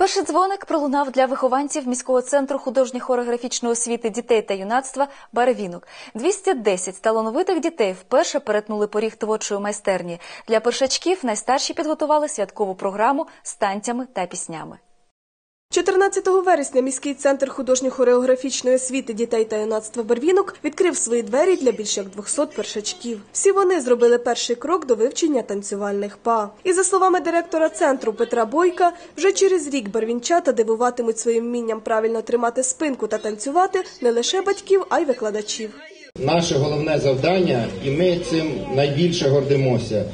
Перший дзвоник пролунав для вихованців міського центру художньо-хореографічної освіти дітей та юнацтва Барвінок. 210 талановитих дітей вперше перетнули поріг творчої майстерні. Для першачків найстарші підготували святкову програму з танцями та піснями. 14 вересня міський центр художньо-хореографічної освіти дітей та юнацтва Барвінок відкрив свої двері для більш як 200 першачків. Всі вони зробили перший крок до вивчення танцювальних па. І за словами директора центру Петра Бойка, вже через рік барвінчата дивуватимуть своїм вмінням правильно тримати спинку та танцювати не лише батьків, а й викладачів. Наше головне завдання, і ми цим найбільше гордимося.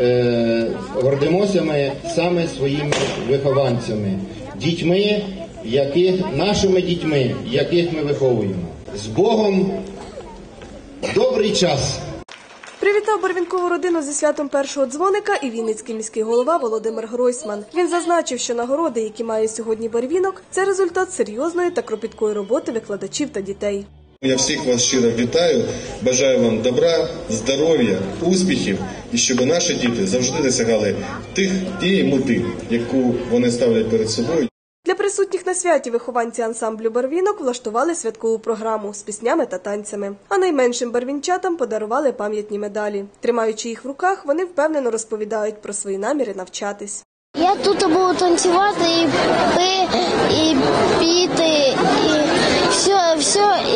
Е, гордимося ми саме своїми вихованцями, дітьми, яких нашими дітьми, яких ми виховуємо. З Богом добрий час! Привітав барвінкову родину зі святом першого дзвоника і Вінницький міський голова Володимир Гройсман. Він зазначив, що нагороди, які має сьогодні барвінок, це результат серйозної та кропіткої роботи викладачів та дітей. Я всіх вас щиро вітаю. Бажаю вам добра, здоров'я, успіхів і щоб наші діти завжди досягали тих тієї мети, яку вони ставлять перед собою. Для присутніх на святі вихованці ансамблю барвінок влаштували святкову програму з піснями та танцями. А найменшим барвінчатам подарували пам'ятні медалі. Тримаючи їх в руках, вони впевнено розповідають про свої наміри навчатись. Я тут буду танцювати і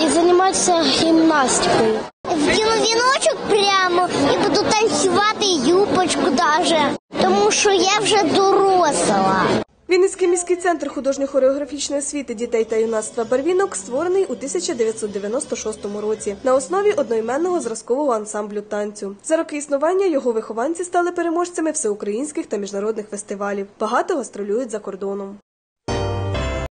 і займатися гімнастикою. Вдіну віночок прямо і буду танцювати юбочку даже, тому що я вже доросла. Вінницький міський центр художньо-хореографічної освіти дітей та юнацтва Барвінок створений у 1996 році на основі одноіменного зразкового ансамблю танцю. За роки існування його вихованці стали переможцями всеукраїнських та міжнародних фестивалів. Багато гастролюють за кордоном.